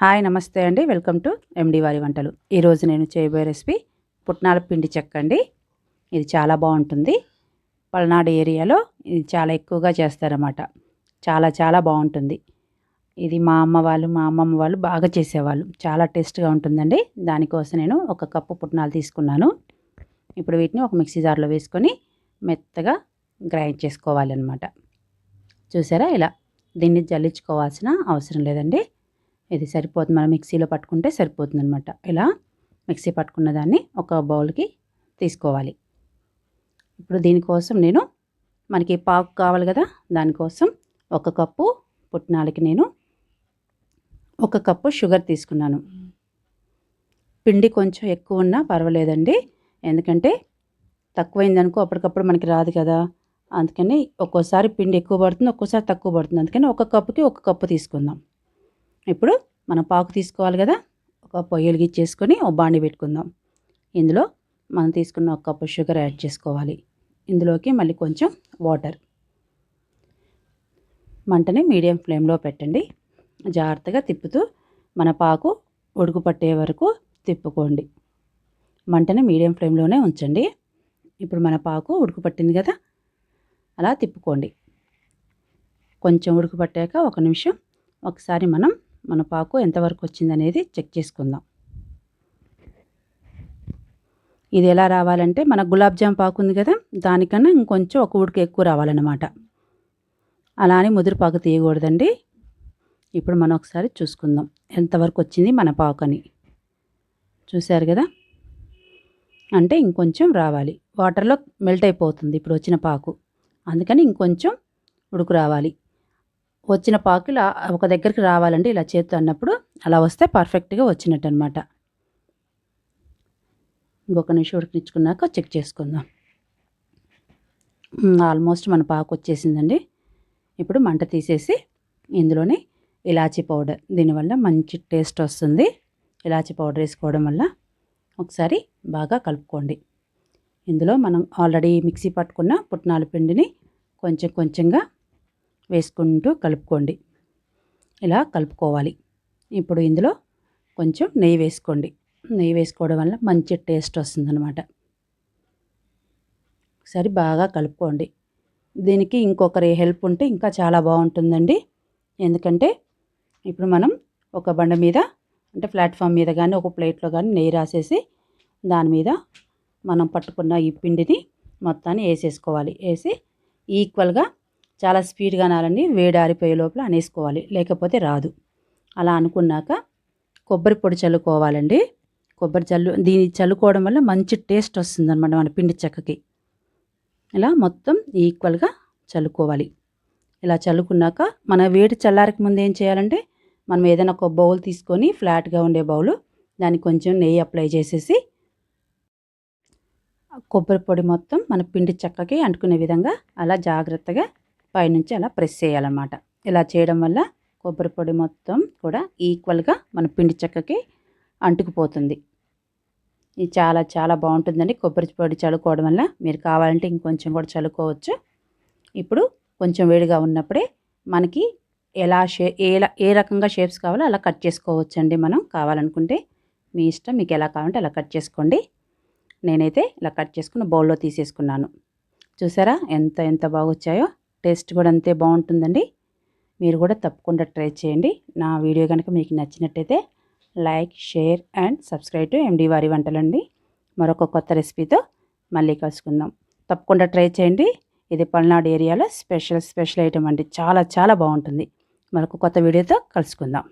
Hi నమస్తే అండి. Welcome to ఎండి వారి వంటలు. ఈరోజు నేను చేయబోయే రెసిపీ పుట్నాల పిండి చెక్క అండి. ఇది చాలా బాగుంటుంది. పల్నాడు ఏరియాలో ఇది చాలా ఎక్కువగా చేస్తారన్నమాట. చాలా చాలా బాగుంటుంది. ఇది మా అమ్మ వాళ్ళు మా అమ్మమ్మ వాళ్ళు బాగా చేసేవాళ్ళు. చాలా టేస్ట్గా ఉంటుందండి. దానికోసం నేను ఒక కప్పు పుట్నాలు తీసుకున్నాను. ఇప్పుడు వీటిని ఒక మిక్సీ జార్లో వేసుకొని మెత్తగా గ్రైండ్ చేసుకోవాలి అనమాట చూసారా ఇలా? దీన్ని జల్లించుకోవాల్సిన అవసరం లేదండి. ఇది సరిపోతుంది. మనం మిక్సీలో పట్టుకుంటే సరిపోతుంది అనమాట ఇలా మిక్సీ పట్టుకున్న దాన్ని ఒక బౌల్కి తీసుకోవాలి. ఇప్పుడు దీనికోసం నేను మనకి పాకు కావాలి కదా దానికోసం ఒక కప్పు పుట్నాలకి నేను ఒక కప్పు షుగర్ తీసుకున్నాను. పిండి కొంచెం ఎక్కువ ఉన్నా పర్వాలేదండి. ఎందుకంటే తక్కువైందనుకో అప్పటికప్పుడు మనకి రాదు కదా. అందుకని ఒక్కోసారి పిండి ఎక్కువ పడుతుంది ఒక్కోసారి తక్కువ పడుతుంది. అందుకని ఒక కప్పుకి ఒక కప్పు తీసుకుందాం. ఇప్పుడు మనం పాకు తీసుకోవాలి కదా. ఒక పొయ్యి వెలిగించేసుకొని ఒక బాండి పెట్టుకుందాం. ఇందులో మనం తీసుకున్న ఒక కప్పు షుగర్ యాడ్ చేసుకోవాలి. ఇందులోకి మళ్ళీ కొంచెం వాటర్. మంటని మీడియం ఫ్లేమ్లో పెట్టండి. జాగ్రత్తగా తిప్పుతూ మన పాకు ఉడుకు పట్టే వరకు తిప్పుకోండి. మంటని మీడియం ఫ్లేమ్లోనే ఉంచండి. ఇప్పుడు మన పాకు ఉడుకు పట్టింది కదా. అలా తిప్పుకోండి. కొంచెం ఉడుకు పట్టాక ఒక నిమిషం. ఒకసారి మనం మన పాకు ఎంతవరకు వచ్చిందనేది చెక్ చేసుకుందాం. ఇది ఎలా రావాలంటే మన గులాబ్ జామ్ పాకు ఉంది కదా దానికన్నా ఇంకొంచెం ఒక ఉడికి ఎక్కువ రావాలన్నమాట. అలా అని ముదిరిపాకు తీయకూడదండి. ఇప్పుడు మనం ఒకసారి చూసుకుందాం ఎంతవరకు వచ్చింది మన పాకు అని చూశారు కదా? అంటే ఇంకొంచెం రావాలి. వాటర్లో మెల్ట్ అయిపోతుంది ఇప్పుడు వచ్చిన పాకు. అందుకని ఇంకొంచెం ఉడుకు రావాలి. వచ్చిన పాకు ఇలా ఒక దగ్గరికి రావాలండి ఇలా చేతి అన్నప్పుడు. అలా వస్తే పర్ఫెక్ట్గా వచ్చినట్టు అనమాట ఇంకొక నిమిషం ఉడికించుకున్నాక చెక్ చేసుకుందాం. ఆల్మోస్ట్ మన పాకు వచ్చేసిందండి. ఇప్పుడు మంట తీసేసి ఇందులోనే ఇలాచీ పౌడర్. దీనివల్ల మంచి టేస్ట్ వస్తుంది. ఇలాచీ పౌడర్ వేసుకోవడం వల్ల ఒకసారి బాగా కలుపుకోండి. ఇందులో మనం ఆల్రెడీ మిక్సీ పట్టుకున్న పుట్నాల పిండిని కొంచెం కొంచెంగా వేసుకుంటూ కలుపుకోండి. ఇలా కలుపుకోవాలి. ఇప్పుడు ఇందులో కొంచెం నెయ్యి వేసుకోండి. నెయ్యి వేసుకోవడం వల్ల మంచి టేస్ట్ వస్తుందన్నమాట. సరే బాగా కలుపుకోండి. దీనికి ఇంకొకరి హెల్ప్ ఉంటే ఇంకా చాలా బాగుంటుందండి. ఎందుకంటే ఇప్పుడు మనం ఒక బండ మీద అంటే ప్లాట్ఫామ్ మీద కానీ ఒక ప్లేట్లో కానీ నెయ్యి రాసేసి దాని మీద మనం పట్టుకున్న ఈ పిండిని మొత్తాన్ని వేసేసుకోవాలి. వేసి ఈక్వల్గా చాలా స్పీడ్గా నాలండి వేడారిపోయే లోపల అనేసుకోవాలి. లేకపోతే రాదు. అలా అనుకున్నాక కొబ్బరి పొడి చల్లుకోవాలండి. కొబ్బరి చల్లు దీన్ని చల్లుకోవడం వల్ల మంచి టేస్ట్ వస్తుంది అనమాట మన పిండి చెక్కకి. ఇలా మొత్తం ఈక్వల్గా చల్లుకోవాలి. ఇలా చల్లుకున్నాక మన వేడి చల్లారక ముందు ఏం చేయాలంటే మనం ఏదైనా ఒక బౌల్ తీసుకొని ఫ్లాట్గా ఉండే బౌలు దానికి కొంచెం నెయ్యి అప్లై చేసేసి కొబ్బరి పొడి మొత్తం మన పిండి చెక్కకి అంటుకునే విధంగా అలా జాగ్రత్తగా పైనుంచి అలా ప్రెస్ చేయాలన్నమాట. ఇలా చేయడం వల్ల కొబ్బరి పొడి మొత్తం కూడా ఈక్వల్గా మన పిండి చెక్కకి అంటుకుపోతుంది. ఇది చాలా చాలా బాగుంటుందండి కొబ్బరి పొడి చల్లుకోవడం వల్ల. మీరు కావాలంటే ఇంకొంచెం కూడా చల్లుకోవచ్చు. ఇప్పుడు కొంచెం వేడిగా ఉన్నప్పుడే మనకి ఎలా షే ఎలా ఏ రకంగా షేప్స్ కావాలో అలా కట్ చేసుకోవచ్చండి మనం. కావాలనుకుంటే మీ ఇష్టం మీకు ఎలా కావాలంటే అలా కట్ చేసుకోండి. నేనైతే ఇలా కట్ చేసుకుని బౌల్లో తీసేసుకున్నాను. చూసారా ఎంత ఎంత బాగా వచ్చాయో టేస్ట్ కూడా అంతే బాగుంటుందండి. మీరు కూడా తప్పకుండా ట్రై చేయండి. నా వీడియో కనుక మీకు నచ్చినట్టయితే like share and subscribe to ఎండి వారి వంటలండి. మరొక కొత్త రెసిపీతో మళ్ళీ కలుసుకుందాం. తప్పకుండా ట్రై చేయండి. ఇది పల్నాడు ఏరియాలో స్పెషల్ స్పెషల్ ఐటమ్ అండి. చాలా చాలా బాగుంటుంది. మరొక కొత్త వీడియోతో కలుసుకుందాం.